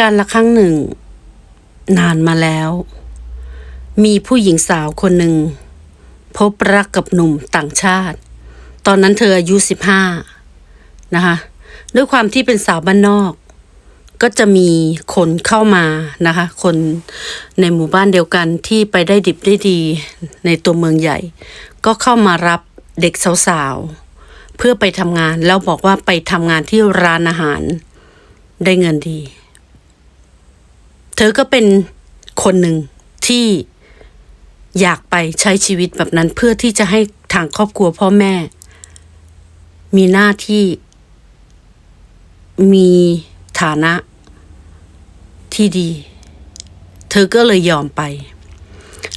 การละครั้งหนึ่ง นานมาแล้ว มีผู้หญิงสาวคนหนึ่ง พบรักกับหนุ่มต่างชาติ ตอนนั้นเธออายุสิบห้านะคะด้วยความที่เป็นสาวบ้านนอก ก็จะมีคนเข้ามานะคะ คนในหมู่บ้านเดียวกันที่ไปได้ดิบได้ดีในตัวเมืองใหญ่ ก็เข้ามารับเด็กสาวๆ เพื่อไปทำงานแล้วบอกว่าไปทำงานที่ร้านอาหารได้เงินดี เธอก็เป็นคนหนึ่งที่อยากไปใช้ชีวิตแบบนั้นเพื่อที่จะให้ทางครอบครัวพ่อแม่ มีหน้าที่มีฐานะที่ดี เธอก็เลยยอมไป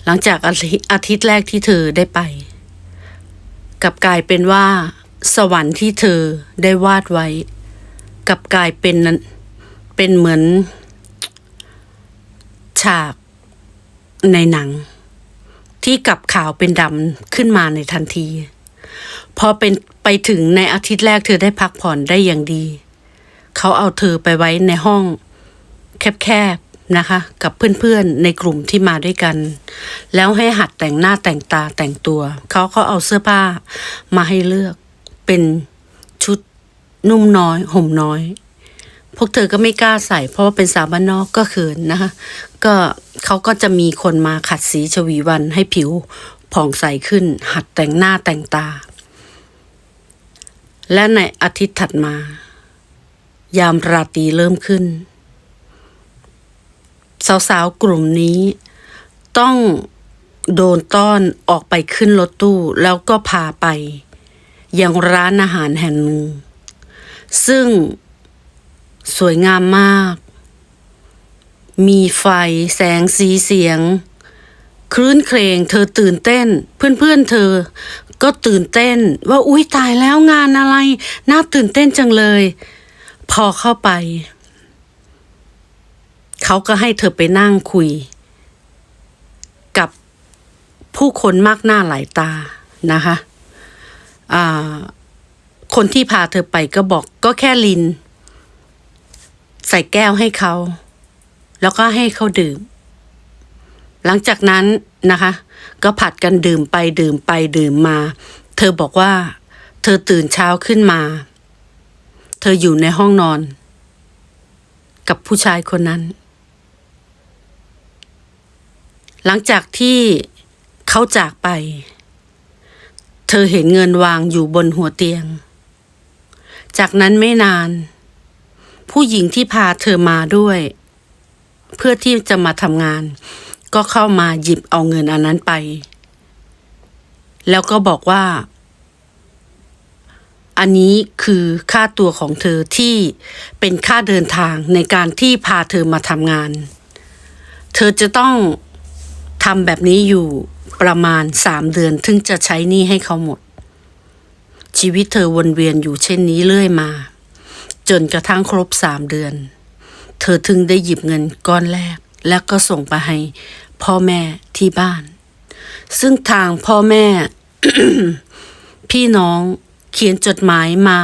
หลังจากอาทิตย์แรกที่เธอได้ไปกับกลายเป็นว่า สวรรค์ที่เธอได้วาดไว้ กับกลายเป็นนั้นเป็นเหมือน ฉากในหนัง ที่กลับขาวเป็นดำขึ้นมาในทันที พอเป็นไปถึงในอาทิตย์แรกเธอได้พักผ่อนได้อย่างดี เขาเอาเธอไปไว้ในห้อง แคบๆนะคะ กับเพื่อนๆในกลุ่มที่มาด้วยกัน แล้วให้หัดแต่งหน้าแต่งตาแต่งตัว เขาก็เอาเสื้อผ้ามาให้เลือกเป็นชุดนุ่มน้อยห่มน้อย พวกเธอก็ไม่กล้าใส่ เพราะว่าเป็นสาวบ้านนอกก็เขินนะคะก็เขาก็จะมีคนมาขัดสีชวีวันให้ผิวผ่องใสขึ้น หัดแต่งหน้าแต่งตา และในอาทิตย์ถัดมา ยามราตรีเริ่มขึ้น สาวๆกลุ่มนี้ต้องโดนต้อนออกไปขึ้นรถตู้แล้วก็พาไป ยังร้านอาหารแห่งหนึ่ง ซึ่ง สวยงามมาก มีไฟแสงสีเสียง คลื่นเครงเธอตื่นเต้น เพื่อนๆเธอ ก็ตื่นเต้นว่าอุ้ยตายแล้วงานอะไร น่าตื่นเต้นจังเลย พอเข้าไป เขาก็ให้เธอไปนั่งคุย กับผู้คนมากหน้าหลายตานะคะคนที่พาเธอไปก็บอกก็แค่ลิน ใส่แก้วให้เขา แล้วก็ให้เขาดื่ม หลังจากนั้นนะคะ ก็ผัดกันดื่มไปดื่มไปดื่มมา เธอบอกว่า เธอตื่นเช้าขึ้นมา เธออยู่ในห้องนอน กับผู้ชายคนนั้น หลังจากที่เขาจากไป เธอเห็นเงินวางอยู่บนหัวเตียง จากนั้นไม่นาน ผู้หญิงที่พาเธอมาด้วย เพื่อที่จะมาทำงาน ก็เข้ามาหยิบเอาเงินอันนั้นไป แล้วก็บอกว่า อันนี้คือค่าตัวของเธอที่เป็นค่าเดินทางในการที่พาเธอมาทำงาน เธอจะต้องทำแบบนี้อยู่ประมาณสามเดือนถึงจะใช้หนี้ให้เขาหมด ชีวิตเธอวนเวียนอยู่เช่นนี้เรื่อยมา จนกระทั่งครบสามเดือน เธอถึงได้หยิบเงินก้อนแรก แล้วก็ส่งไปให้พ่อแม่ที่บ้าน ซึ่งทางพ่อแม่ พี่น้องเขียนจดหมายมา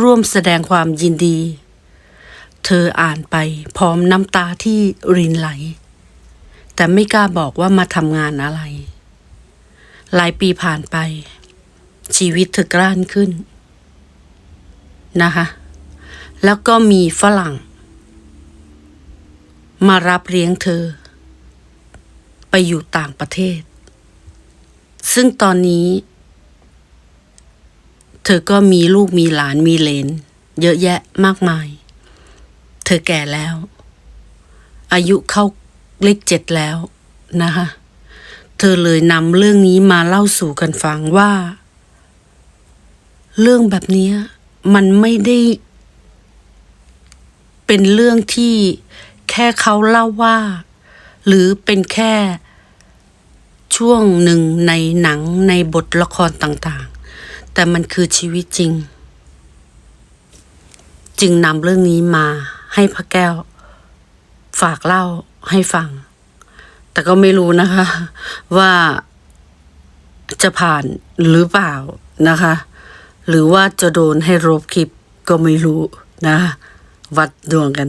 ร่วมแสดงความยินดี เธออ่านไปพร้อมน้ำตาที่รินไหล แต่ไม่กล้าบอกว่ามาทำงานอะไร หลายปีผ่านไป ชีวิตเธอกล้านขึ้นนะคะ แล้วก็มีฝรั่ง มารับเลี้ยงเธอ ไปอยู่ต่างประเทศ ซึ่งตอนนี้ เธอก็มีลูกมีหลานมีเลน เยอะแยะมากมาย เธอแก่แล้ว อายุเข้าเลขเจ็ดแล้วนะคะเธอเลยนำเรื่องนี้มาเล่าสู่กันฟังว่า เรื่องแบบนี้มันไม่ได้ เป็นเรื่องที่แค่เขาเล่าว่า หรือเป็นแค่ช่วงหนึ่งในหนังในบทละครต่างๆ แต่มันคือชีวิตจริง จึงนำเรื่องนี้มาให้พระแก้ว ฝากเล่าให้ฟัง แต่ก็ไม่รู้นะคะ ว่าจะผ่านหรือเปล่านะคะ หรือว่าจะโดนให้ลบคลิปก็ไม่รู้นะ วัดดวงกัน